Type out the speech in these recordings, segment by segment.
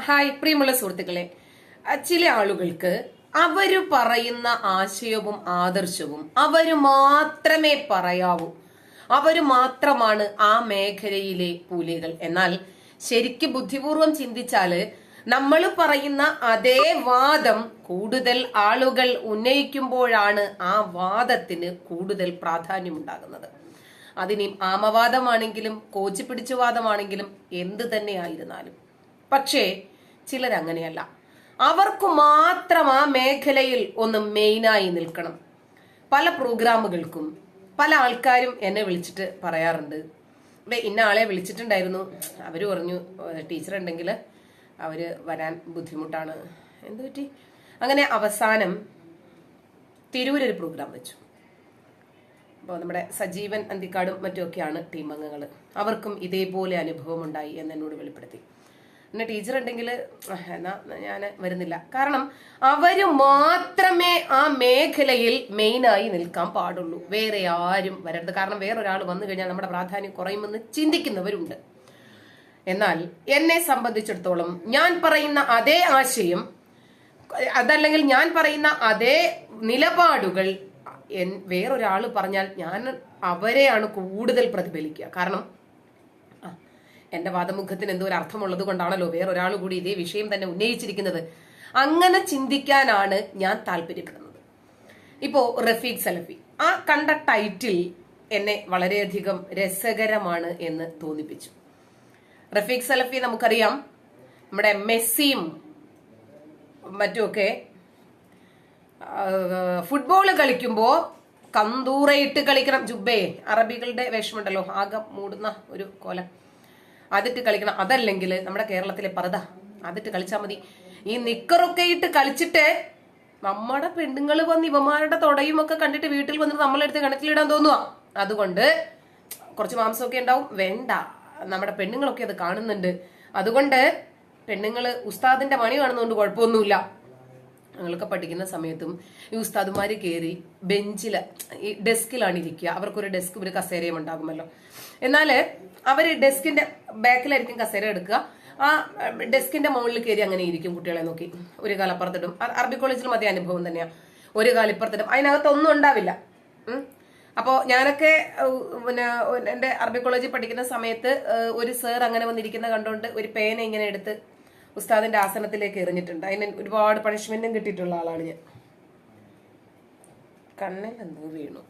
Hi പ്രിയമുള്ള സുഹൃത്തുക്കളെ. ചില ആളുകൾക്ക് അവർ പറയുന്ന ആശയവും ആദർശവും അവർ മാത്രമേ പറയാവൂ. അവർ മാത്രമാണ് ആ മേഖലയിലെ പൂലികൾ. എന്നാൽ ശരിക്ക് ബുദ്ധിപൂർവം ചിന്തിച്ചാൽ നമ്മൾ പറയുന്ന അതേ വാദം കൂടുതൽ ആളുകൾ ഉന്നയിക്കുമ്പോഴാണ് ആ വാദത്തിന് കൂടുതൽ പ്രാധാന്യമുണ്ടാകുന്നത്. അതിനി ആമവാദമാണെങ്കിലും കോച്ചി വാദമാണെങ്കിലും എന്ത് തന്നെ ആയിരുന്നാലും. പക്ഷേ ചിലരങ്ങനെയല്ല. അവർക്ക് മാത്രം ആ മേഖലയിൽ ഒന്ന് മെയിനായി നിൽക്കണം. പല പ്രോഗ്രാമുകൾക്കും പല ആൾക്കാരും എന്നെ വിളിച്ചിട്ട് പറയാറുണ്ട്. ഇന്ന ആളെ വിളിച്ചിട്ടുണ്ടായിരുന്നു. അവർ പറഞ്ഞു ടീച്ചർ ഉണ്ടെങ്കിൽ അവർ വരാൻ ബുദ്ധിമുട്ടാണ്. എന്ത് പറ്റി? അങ്ങനെ അവസാനം തിരൂരൊരു പ്രോഗ്രാം വെച്ചു. അപ്പോൾ നമ്മുടെ സജീവൻ അന്തിക്കാടും മറ്റുമൊക്കെയാണ് ടീം അംഗങ്ങൾ. അവർക്കും ഇതേപോലെ അനുഭവം ഉണ്ടായി എന്നോട് വെളിപ്പെടുത്തി. പിന്നെ ടീച്ചർ ഉണ്ടെങ്കിൽ എന്നാ ഞാൻ വരുന്നില്ല. കാരണം അവർ മാത്രമേ ആ മേഖലയിൽ മെയിനായി നിൽക്കാൻ പാടുള്ളൂ. വേറെ ആരും വരരുത്. കാരണം വേറൊരാൾ വന്നു കഴിഞ്ഞാൽ നമ്മുടെ പ്രാധാന്യം കുറയുമെന്ന് ചിന്തിക്കുന്നവരുണ്ട്. എന്നാൽ എന്നെ സംബന്ധിച്ചിടത്തോളം ഞാൻ പറയുന്ന അതേ ആശയം അതല്ലെങ്കിൽ ഞാൻ പറയുന്ന അതേ നിലപാടുകൾ വേറൊരാൾ പറഞ്ഞാൽ ഞാൻ അവരെയാണ് കൂടുതൽ പ്രതിഫലിക്കുക. കാരണം എന്റെ വാദമുഖത്തിന് എന്തോ ഒരു അർത്ഥമുള്ളത് കൊണ്ടാണല്ലോ വേറൊരാൾ കൂടി ഇതേ വിഷയം തന്നെ ഉന്നയിച്ചിരിക്കുന്നത്. അങ്ങനെ ചിന്തിക്കാനാണ് ഞാൻ താല്പര്യപ്പെടുന്നത്. ഇപ്പോ റഫീഖ് സലഫി ആ കണ്ട ടൈറ്റിൽ എന്നെ വളരെയധികം രസകരമാണ് എന്ന് തോന്നിപ്പിച്ചു. റഫീഖ് സലഫി നമുക്കറിയാം നമ്മുടെ മെസ്സിയും മറ്റുമൊക്കെ ഫുട്ബോൾ കളിക്കുമ്പോ കന്തൂറയിട്ട് കളിക്കണം. ജുബേ അറബികളുടെ വേഷമുണ്ടല്ലോ ആകെ മൂടുന്ന ഒരു കോലം. അതിട്ട് കളിക്കണം. അതല്ലെങ്കിൽ നമ്മുടെ കേരളത്തിലെ പർദ അതിട്ട് കളിച്ചാൽ മതി. ഈ നിക്കറൊക്കെ ഇട്ട് കളിച്ചിട്ട് നമ്മുടെ പെണ്ണുങ്ങൾ വന്ന് ഇവമാരുടെ തുടയും ഒക്കെ കണ്ടിട്ട് വീട്ടിൽ വന്നിട്ട് നമ്മളെടുത്ത് കിണറ്റിലിടാൻ തോന്നുക അതുകൊണ്ട് കുറച്ച് മാംസമൊക്കെ ഉണ്ടാവും. വേണ്ട. നമ്മുടെ പെണ്ണുങ്ങളൊക്കെ അത് കാണുന്നുണ്ട്. അതുകൊണ്ട് പെണ്ണുങ്ങൾ ഉസ്താദിന്റെ മണി കാണുന്നതുകൊണ്ട് കുഴപ്പമൊന്നുമില്ല. ഞങ്ങളൊക്കെ പഠിക്കുന്ന സമയത്തും ഈ ഉസ്താദുമാര് കയറി ബെഞ്ചിൽ ഈ ഡെസ്കിലാണ് ഇരിക്കുക. അവർക്കൊരു ഡെസ്ക് ഒരു കസേരയും ഉണ്ടാകുമല്ലോ. എന്നാൽ അവർ ഡെസ്കിന്റെ ബാക്കിലായിരിക്കും കസേര എടുക്കുക. ആ ഡെസ്കിന്റെ മുകളിൽ കയറി അങ്ങനെ ഇരിക്കും കുട്ടികളെ നോക്കി. ഒരു കാലപ്പുറത്തിടും അറബി കോളേജിൽ മതി അനുഭവം തന്നെയാ. ഒരു കാലിപ്പുറത്തിടും അതിനകത്ത് ഒന്നും ഉണ്ടാവില്ല. അപ്പോ ഞാനൊക്കെ പിന്നെ എന്റെ അറബി കോളേജിൽ പഠിക്കുന്ന സമയത്ത് ഒരു സർ അങ്ങനെ വന്നിരിക്കുന്ന കണ്ടുകൊണ്ട് ഒരു പേന ഇങ്ങനെ എടുത്ത് ഉസ്താദിന്റെ ആസനത്തിലേക്ക് എറിഞ്ഞിട്ടുണ്ട്. അതിന് ഒരുപാട് പണിഷ്മെന്റും കിട്ടിയിട്ടുള്ള ആളാണ് ഞാൻ. കണ്ണിൽ എന്തോ വീണു.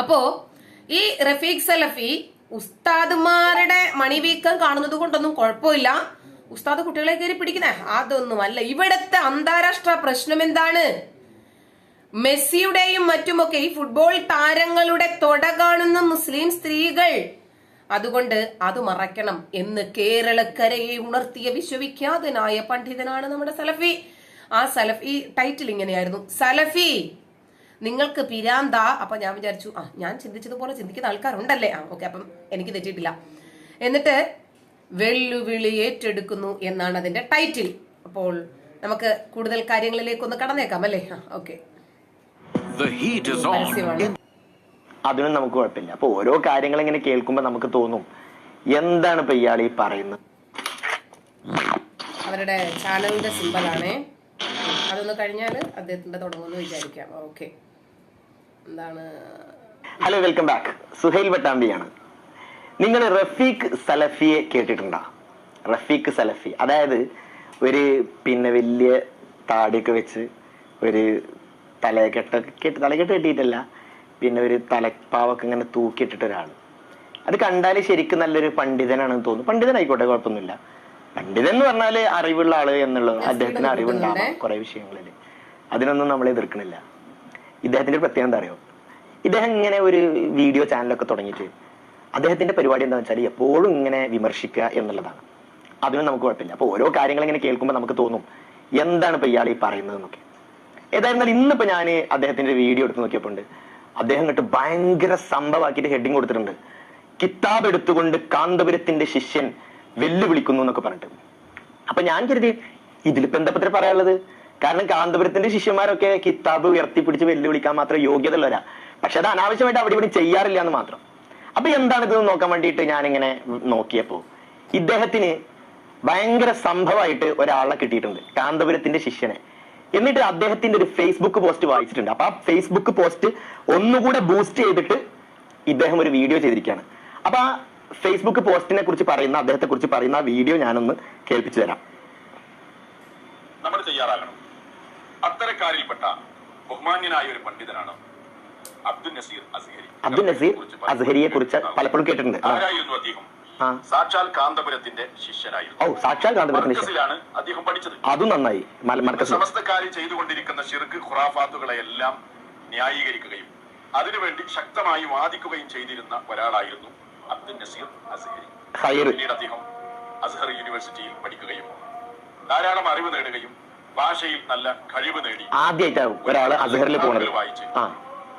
അപ്പോ ഈ റഫീഖ് സലഫി ഉസ്താദുമാരുടെ മണിവീക്കം കാണുന്നത് കൊണ്ടൊന്നും കുഴപ്പമില്ല. ഉസ്താദ് കുട്ടികളെ കയറി പിടിക്കുന്നേ. അതൊന്നും അല്ല ഇവിടത്തെ അന്താരാഷ്ട്ര പ്രശ്നം എന്താണ്? മെസ്സിയുടെയും മറ്റുമൊക്കെ ഈ ഫുട്ബോൾ താരങ്ങളുടെ തൊട കാണുന്ന മുസ്ലിം സ്ത്രീകൾ അതുകൊണ്ട് അത് മറയ്ക്കണം എന്ന് കേരളക്കരയെ ഉണർത്തിയ വിശ്വവിഖ്യാതനായ പണ്ഡിതനാണ് നമ്മുടെ സലഫി. ആ സലഫി ടൈറ്റിൽ ഇങ്ങനെയായിരുന്നു. സലഫി നിങ്ങൾക്ക് പിരാന്ത അപ്പൊ ഞാൻ വിചാരിച്ചു ആ ഞാൻ ചിന്തിച്ചതുപോലെ ചിന്തിക്കുന്ന ആൾക്കാരുണ്ടല്ലേ? ആ ഓക്കെ അപ്പം എനിക്ക് തെറ്റിട്ടില്ല എന്നിട്ട് വെല്ലുവിളി ഏറ്റെടുക്കുന്നു എന്നാണ് അതിന്റെ ടൈറ്റിൽ അപ്പോൾ നമുക്ക് കൂടുതൽ കാര്യങ്ങളിലേക്ക് ഒന്ന് കടന്നേക്കാം അല്ലേ? ആ okay The heat is on. അതിനും നമുക്ക് കുഴപ്പമില്ല. അപ്പൊ ഓരോ കാര്യങ്ങൾ ഇങ്ങനെ കേൾക്കുമ്പോൾ നമുക്ക് തോന്നും എന്താണ് ഇപ്പൊ ഇയാൾ ഈ പറയുന്നത്? അവരുടെ ചാനലിന്റെ സിമ്പലാണേ. അതൊന്ന് കഴിഞ്ഞാൽ അദ്ദേഹത്തിന്റെ തുടങ്ങുമെന്ന് വിചാരിക്കാം. ഓക്കെ. എന്താണ്? ഹലോ വെൽക്കം ബാക്ക് സുഹൈൽ വട്ടാമ്പിയാണ് നിങ്ങൾ റഫീഖ് സലഫിയെ കേട്ടിട്ടുണ്ടോ? റഫീഖ് സലഫി. അതായത് ഒരു പിന്നെ വലിയ താടിയൊക്കെ വെച്ച് ഒരു തലകെട്ടൊക്കെ കെട്ടി തലകെട്ട് കെട്ടിയിട്ടല്ല പിന്നെ ഒരു തലപ്പാവൊക്കെ ഇങ്ങനെ തൂക്കിയിട്ടിട്ട് ഒരാൾ അത് കണ്ടാൽ ശരിക്കും നല്ലൊരു പണ്ഡിതനാണെന്ന് തോന്നുന്നു. പണ്ഡിതനായിക്കോട്ടെ കുഴപ്പമൊന്നുമില്ല. പണ്ഡിതൻ എന്ന് പറഞ്ഞാൽ അറിവുള്ള ആൾ എന്നുള്ളത് അദ്ദേഹത്തിന് അറിവുണ്ടാവാം കുറെ വിഷയങ്ങളിൽ അതിനൊന്നും നമ്മൾ എതിർക്കണില്ല. ഇദ്ദേഹത്തിന്റെ പ്രത്യേകത എന്താ അറിയോ? ഇദ്ദേഹം ഇങ്ങനെ ഒരു വീഡിയോ ചാനലൊക്കെ തുടങ്ങിയിട്ട് അദ്ദേഹത്തിന്റെ പരിപാടി എന്താണെന്ന് വെച്ചാൽ എപ്പോഴും ഇങ്ങനെ വിമർശിക്കുക എന്നുള്ളതാണ്. അതിനും നമുക്ക് കുഴപ്പമില്ല. അപ്പൊ ഓരോ കാര്യങ്ങൾ ഇങ്ങനെ കേൾക്കുമ്പോൾ നമുക്ക് തോന്നും എന്താണ് ഇപ്പൊ ഇയാൾ ഈ പറയുന്നത് എന്നൊക്കെ ഏതായിരുന്നാലും ഇന്നിപ്പോ ഞാൻ അദ്ദേഹത്തിന്റെ വീഡിയോ എടുത്ത് നോക്കിയപ്പോൾ ഉണ്ട്. അദ്ദേഹം ഇങ്ങോട്ട് ഭയങ്കര സംഭവമാക്കിയിട്ട് ഹെഡിങ് കൊടുത്തിട്ടുണ്ട്. കിതാബ് എടുത്തുകൊണ്ട് കാന്തപുരത്തിന്റെ ശിഷ്യൻ വെല്ലുവിളിക്കുന്നു എന്നൊക്കെ പറഞ്ഞിട്ട്. അപ്പൊ ഞാൻ കരുതി ഇതിലിപ്പോ എന്താ പറ്റി പറയാനുള്ളത്? കാരണം കാന്തപുരത്തിന്റെ ശിഷ്യന്മാരൊക്കെ കിതാബ് ഉയർത്തിപ്പിടിച്ച് വെല്ലുവിളിക്കാൻ മാത്രം യോഗ്യത ഉള്ളവരാ പക്ഷെ അത് അനാവശ്യമായിട്ട് അവിടെ ഇവിടെ ചെയ്യാറില്ല എന്ന് മാത്രം. അപ്പൊ എന്താണ് ഇത് നോക്കാൻ വേണ്ടിയിട്ട് ഞാൻ ഇങ്ങനെ നോക്കിയപ്പോ ഇദ്ദേഹത്തിന് ഭയങ്കര സംഭവമായിട്ട് ഒരാളെ കിട്ടിയിട്ടുണ്ട് കാന്തപുരത്തിന്റെ ശിഷ്യനെ. എന്നിട്ട് അദ്ദേഹത്തിന്റെ ഒരു ഫേസ്ബുക്ക് പോസ്റ്റ് വായിച്ചിട്ടുണ്ട്. അപ്പൊ ആ ഫേസ്ബുക്ക് പോസ്റ്റ് ഒന്നുകൂടെ ബൂസ്റ്റ് ചെയ്തിട്ട് ഇദ്ദേഹം ഒരു വീഡിയോ ചെയ്തിരിക്കുകയാണ്. അപ്പൊ ആ ഫേസ്ബുക്ക് പോസ്റ്റിനെ കുറിച്ച് പറയുന്ന അദ്ദേഹത്തെ കുറിച്ച് പറയുന്ന ആ വീഡിയോ ഞാനൊന്ന് കേൾപ്പിച്ചു തരാം. നമ്മൾ തയ്യാറാകണം. അത്തരക്കാരിൽപ്പെട്ട ബഹുമാന്യനായ ഒരു പണ്ഡിതനാണ് അബ്ദുൽ നസീർ അസ്ഹരി. അബ്ദുൽ നസീർ അസ്ഹരിയെ കുറിച്ച് പലപ്പോഴും കേട്ടിട്ടുണ്ട്. ആരായിരുന്നു അദ്ദേഹം. സാക്ഷാൽ കാന്തപുരത്തിന്റെ ശിഷ്യനായിരുന്നു. ഓ സാക്ഷാൽ മർക്കസിലാണ് അദ്ദേഹം പഠിച്ചത്. അതും നന്നായി. സമസ്തക്കാരി ചെയ്തുകൊണ്ടിരിക്കുന്ന ഷിർക്ക് ഖുറാഫാത്തുകളെല്ലാം ന്യായീകരിക്കുകയും അതിനുവേണ്ടി ശക്തമായി വാദിക്കുകയും ചെയ്തിരുന്ന ഒരാളായിരുന്നു അബ്ദുൽ നസീർ അസഹരി. പിന്നീട് അദ്ദേഹം അസഹർ യൂണിവേഴ്സിറ്റിയിൽ പഠിക്കുകയും ധാരാളം അറിവ് നേടുകയും ഭാഷയിൽ നല്ല കഴിവ് നേടി. ആദ്യമായിട്ടാവും ഒരാൾ അസഹറിൽ പോണത്. വായിച്ച്.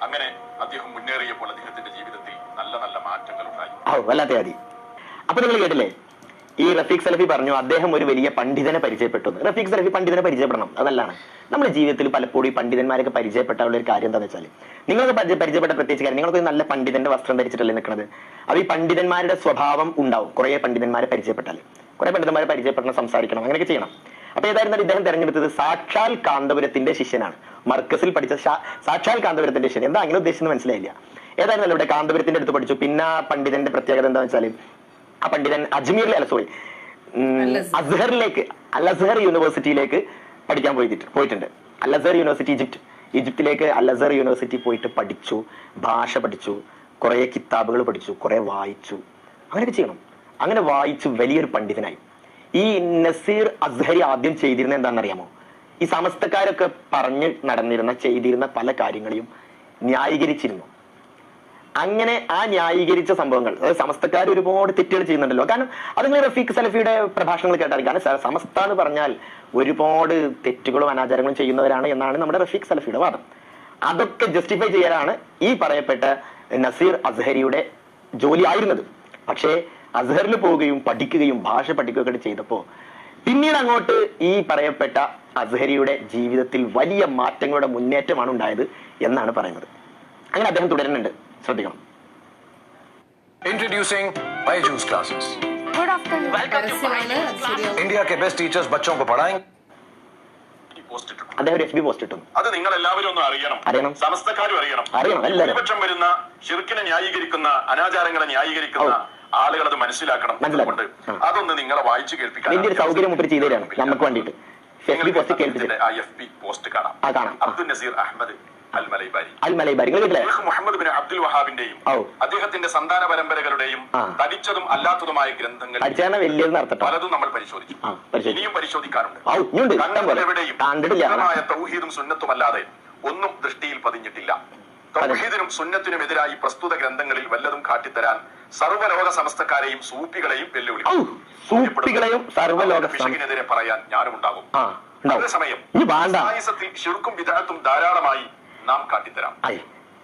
അങ്ങനെ അദ്ദേഹം മുന്നേറിയപ്പോൾ അദ്ദേഹത്തിന്റെ ജീവിതത്തിൽ നല്ല നല്ല മാറ്റങ്ങൾ ഉണ്ടായി. വല്ലാത്ത അപ്പൊ നിങ്ങൾ കേട്ടില്ലേ? ഈ റഫീഖ് സലഫി പറഞ്ഞു അദ്ദേഹം ഒരു വലിയ പണ്ഡിതനെ പരിചയപ്പെട്ടു. റഫീഖ് സലഫി പണ്ഡിതനെ പരിചയപ്പെടണം അതല്ലാണ്. നമ്മുടെ ജീവിതത്തിൽ പലപ്പോഴും പണ്ഡിതന്മാരൊക്കെ പരിചയപ്പെട്ടുള്ള ഒരു കാര്യം എന്താണെന്ന് വെച്ചാൽ നിങ്ങൾക്ക് പരിചയ- പരിചയപ്പെട്ട പ്രത്യേകിച്ച് കാര്യം നിങ്ങൾക്ക് ഒരു നല്ല പണ്ഡിതന്റെ വസ്ത്രം ധരിച്ചിട്ടല്ലേ നിൽക്കുന്നത് അപ്പൊ ഈ പണ്ഡിതന്മാരുടെ സ്വഭാവം ഉണ്ടാവും കുറെ പണ്ഡിതന്മാരെ പരിചയപ്പെട്ടാൽ കുറെ പണ്ഡിതന്മാരെ പരിചയപ്പെടണം സംസാരിക്കണം അങ്ങനെയൊക്കെ ചെയ്യണം. അപ്പൊ ഏതായിരുന്നാലും ഇദ്ദേഹം തെരഞ്ഞെടുത്തത്? സാക്ഷാൽ കാന്തപുരത്തിന്റെ ശിഷ്യനാണ്. മർക്കസിൽ പഠിച്ച സാക്ഷാൽ കാന്തപുരത്തിന്റെ ശിഷ്യൻ. എന്താ അങ്ങനെ ഉദ്ദേശിച്ചെന്ന് മനസ്സിലായില്ല. ഏതായിരുന്നാലും ഇവിടെ കാന്തപുരത്തിന്റെ അടുത്ത് പഠിച്ചു? പിന്നെ പണ്ഡിതന്റെ പ്രത്യേകത എന്താണെന്ന് വെച്ചാൽ ആ പണ്ഡിതൻ അജ്മീറിലെ അല്ല സോറി. അസ്ഹറിലേക്ക് അൽ അസ്ഹർ യൂണിവേഴ്സിറ്റിയിലേക്ക് പഠിക്കാൻ പോയിട്ട് പോയിട്ടുണ്ട്. അൽ അസ്ഹർ യൂണിവേഴ്സിറ്റി ഈജിപ്റ്റ് ഈജിപ്തിലേക്ക് അൽ അസ്ഹർ യൂണിവേഴ്സിറ്റി പോയിട്ട് പഠിച്ചു ഭാഷ പഠിച്ചു കുറെ കിതാബുകൾ പഠിച്ചു കുറെ വായിച്ചു. അങ്ങനെയൊക്കെ ചെയ്യണം. അങ്ങനെ വായിച്ചു വലിയൊരു പണ്ഡിതനായി. ഈ നസീർ അസ്ഹരി ആദ്യം ചെയ്തിരുന്ന എന്താണെന്നറിയാമോ? ഈ സമസ്തക്കാരൊക്കെ പറഞ്ഞ് നടന്നിരുന്ന ചെയ്തിരുന്ന പല കാര്യങ്ങളെയും ന്യായീകരിച്ചിരുന്നു. അങ്ങനെ ആ ന്യായീകരിച്ച സംഭവങ്ങൾ. സമസ്തക്കാർ ഒരുപാട് തെറ്റുകൾ ചെയ്യുന്നുണ്ടല്ലോ. കാരണം അത് നിങ്ങൾ റഫീഖ് സലഫിയുടെ പ്രഭാഷണങ്ങൾ കേട്ടായിരിക്കും കാരണം സമസ്ത എന്ന് പറഞ്ഞാൽ ഒരുപാട് തെറ്റുകളും അനാചാരങ്ങളും ചെയ്യുന്നവരാണ് എന്നാണ് നമ്മുടെ റഫീഖ് സലഫിയുടെ വാദം. അതൊക്കെ ജസ്റ്റിഫൈ ചെയ്യാനാണ് ഈ പറയപ്പെട്ട നസീർ അസ്ഹരിയുടെ ജോലി ആയിരുന്നത്. പക്ഷേ അസ്ഹറിൽ പോവുകയും പഠിക്കുകയും ഭാഷ പഠിക്കുകയൊക്കെ ചെയ്തപ്പോ പിന്നീട് അങ്ങോട്ട് ഈ പറയപ്പെട്ട അസ്ഹരിയുടെ ജീവിതത്തിൽ വലിയ മാറ്റങ്ങളുടെ മുന്നേറ്റമാണ് ഉണ്ടായത് എന്നാണ് പറയുന്നത്. അങ്ങനെ അദ്ദേഹം തുടരുന്നുണ്ട്. ശ്രദ്ധിക്കണം Introducing Byju's classes. Good afternoon പരസ്യമാണ് അത് ശരിയാവും इंडिया के बेस्ट टीचर्स बच्चों को पढ़ाएंगे ഈ പോസ്റ്റ് ഇട്ടിട്ടുണ്ട് അദ്ദേഹം ഒരു എഫ് ബി പോസ്റ്റ് ഇട്ടു അത് നിങ്ങൾ എല്ലാവരും ഒന്ന് അറിയണം അറിയണം. സമസ്തക്കാരും അറിയണം അറിയണം, എല്ലാവരും. ഭൂരിപക്ഷം വരുന്ന ഷിർക്കിനെ ന്യായീകരിക്കുന്ന അനാചാരങ്ങളെ ന്യായീകരിക്കുന്ന ഓ. ആളുകൾ അത് മനസ്സിലാക്കണം മനസ്സിലാക്കണം. അതുകൊണ്ട് ആ. അതൊന്ന് നിങ്ങളെ വായിച്ചു കേൾപ്പിക്കാൻ വലിയൊരു സൗകര്യം മുപ്പര് ചെയ്തു തരാണ് നമുക്ക് വേണ്ടിയിട്ട് എഫ് ബി പോസ്റ്റ് കേൾപ്പിച്ചിട്ട് ആ എഫ് പി പോസ്റ്റ് കാണാം ആ, കാണാം. ആ. Abdul Naseer Ahmed Muhammad bin Abdul വഹാബിന്റെയും അദ്ദേഹത്തിന്റെ സന്താന പരമ്പരകളുടെയും. തടിച്ചതും അല്ലാത്തതുമായ ഗ്രന്ഥങ്ങൾ പലതും നമ്മൾ പരിശോധിച്ചു. ഇനിയും പരിശോധിക്കാറുണ്ട്. ശുദ്ധമായ തൗഹീദും സുന്നത്തുമല്ലാതെ ഒന്നും ദൃഷ്ടിയിൽ പതിഞ്ഞിട്ടില്ല. തൗഹീദിനും സുന്നത്തിനും എതിരായി പ്രസ്തുത ഗ്രന്ഥങ്ങളിൽ വല്ലതും കാട്ടിത്തരാൻ സർവലോക സമസ്തക്കാരെയും സൂപ്പികളെയും വെല്ലുവിളിക്കും സർവലോക പറയാൻ ഞാനും ഉണ്ടാകും. അതേസമയം ഷിർക്കും വിദാത്തും ധാരാളമായി നാം കാട്ടിത്തരാം.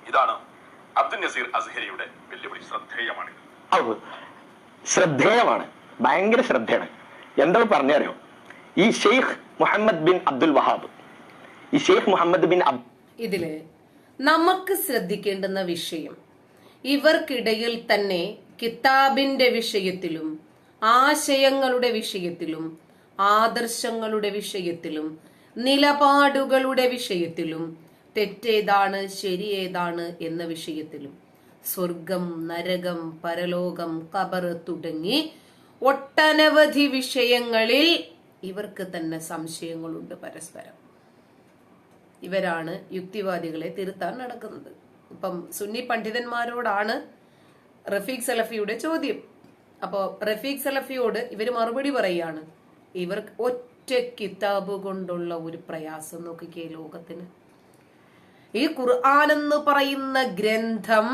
ഇതാണ് അബ്ദുൽ നസീർ അസ്ഹരിയുടെ വെല്ലുവിളി. ശ്രദ്ധേയമാണ് ശ്രദ്ധേയമാണ്. ഭയങ്കര ശ്രദ്ധയാണ്. എന്താ പറഞ്ഞറിയോ? ഈ Sheikh Muhammad bin Abdul Wahhab. ഈ ഷെയ്ഖ് മുഹമ്മദ് ബിൻ അബ് ഇതിൽ നമുക്ക് ശ്രദ്ധിക്കേണ്ടുന്ന വിഷയം ഇവർക്കിടയിൽ തന്നെ കിതാബിന്റെ വിഷയത്തിലും ആശയങ്ങളുടെ വിഷയത്തിലും ആദർശങ്ങളുടെ വിഷയത്തിലും നിലപാടുകളുടെ വിഷയത്തിലും തെറ്റേതാണ് ശരിയേതാണ് എന്ന വിഷയത്തിലും സ്വർഗം നരകം പരലോകം കബർ തുടങ്ങി ഒട്ടനവധി വിഷയങ്ങളിൽ ഇവർക്ക് തന്നെ സംശയങ്ങളുണ്ട് പരസ്പരം. ഇവരാണ് യുക്തിവാദികളെ തിരുത്താൻ നടക്കുന്നത്. ഇപ്പം സുന്നി പണ്ഡിതന്മാരോടാണ് റഫീഖ് സലഫിയുടെ ചോദ്യം. അപ്പോ റഫീഖ് സലഫിയോട് ഇവർ മറുപടി പറയാണ് ഇവർ ഒറ്റ കിതാബ് കൊണ്ടുള്ള ഒരു പ്രയാസം നോക്കിക്കേ ലോകത്തിന്. ഈ ഖുർആൻ എന്ന് പറയുന്ന ഗ്രന്ഥം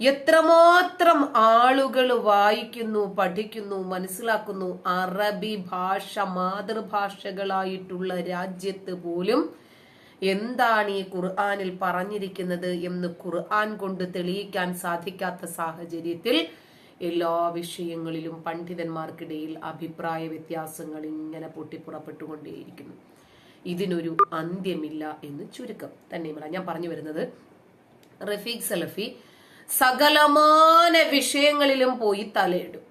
എത്രമാത്രം ആളുകൾ വായിക്കുന്നു പഠിക്കുന്നു മനസ്സിലാക്കുന്നു. അറബി ഭാഷ മാതൃഭാഷകളായിട്ടുള്ള രാജ്യത്ത് പോലും എന്താണ് ഈ ഖുർആനിൽ പറഞ്ഞിരിക്കുന്നത് എന്ന് ഖുർആൻ കൊണ്ട് തെളിയിക്കാൻ സാധിക്കാത്ത സാഹചര്യത്തിൽ എല്ലാ വിഷയങ്ങളിലും പണ്ഡിതന്മാർക്കിടയിൽ അഭിപ്രായ വ്യത്യാസങ്ങൾ ഇങ്ങനെ പൊട്ടിപ്പുറപ്പെട്ടുകൊണ്ടേയിരിക്കുന്നു. ഇതിനൊരു അന്ത്യമില്ല എന്ന് ചുരുക്കം തന്നെയുമല്ല ഞാൻ പറഞ്ഞു വരുന്നത് റഫീഖ് സലഫി സകലമാന വിഷയങ്ങളിലും പോയി തലയിടും.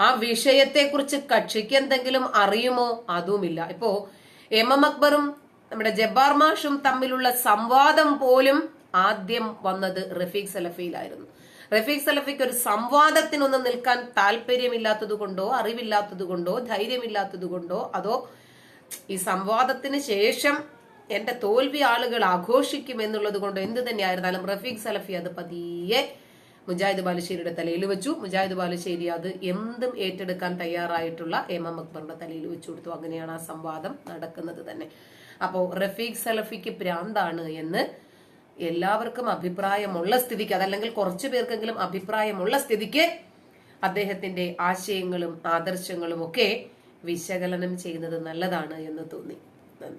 ആ വിഷയത്തെക്കുറിച്ച് കക്ഷിക്ക് എന്തെങ്കിലും അറിയുമോ? അതുമില്ല. ഇപ്പോ എം എം അക്ബറും നമ്മുടെ ജബ്ബാർ മാഷും തമ്മിലുള്ള സംവാദം പോലും ആദ്യം വന്നത് റഫീഖ് സലഫിയിലായിരുന്നു. റഫീഖ് സലഫിക്ക് ഒരു സംവാദത്തിനൊന്നും നിൽക്കാൻ താല്പര്യമില്ലാത്തത് കൊണ്ടോ അറിവില്ലാത്തത് കൊണ്ടോ ധൈര്യമില്ലാത്തത് കൊണ്ടോ അതോ ഈ സംവാദത്തിന് ശേഷം എന്റെ തോൽവി ആളുകൾ ആഘോഷിക്കും എന്നുള്ളത് കൊണ്ട് എന്ത് തന്നെയായിരുന്നാലും റഫീഖ് സലഫി അത് പതിയെ മുജാഹിദ് ബാലുശ്ശേരിയുടെ തലയിൽ വെച്ചു. മുജാഹിദ് ബാലുശ്ശേരി അത് എന്തും ഏറ്റെടുക്കാൻ തയ്യാറായിട്ടുള്ള എം എം അക്ബറിന്റെ തലയിൽ വെച്ചു കൊടുത്തു. അങ്ങനെയാണ് ആ സംവാദം നടക്കുന്നത് തന്നെ. അപ്പോ റഫീഖ് സലഫിക്ക് പ്രാന്താണ് എന്ന് എല്ലാവർക്കും അഭിപ്രായമുള്ള സ്ഥിതിക്ക് അതല്ലെങ്കിൽ കുറച്ചു പേർക്കെങ്കിലും അഭിപ്രായമുള്ള സ്ഥിതിക്ക് അദ്ദേഹത്തിന്റെ ആശയങ്ങളും ആദർശങ്ങളും ഒക്കെ വിശകലനം ചെയ്യുന്നത് നല്ലതാണ് എന്ന് തോന്നി. നന്ദി.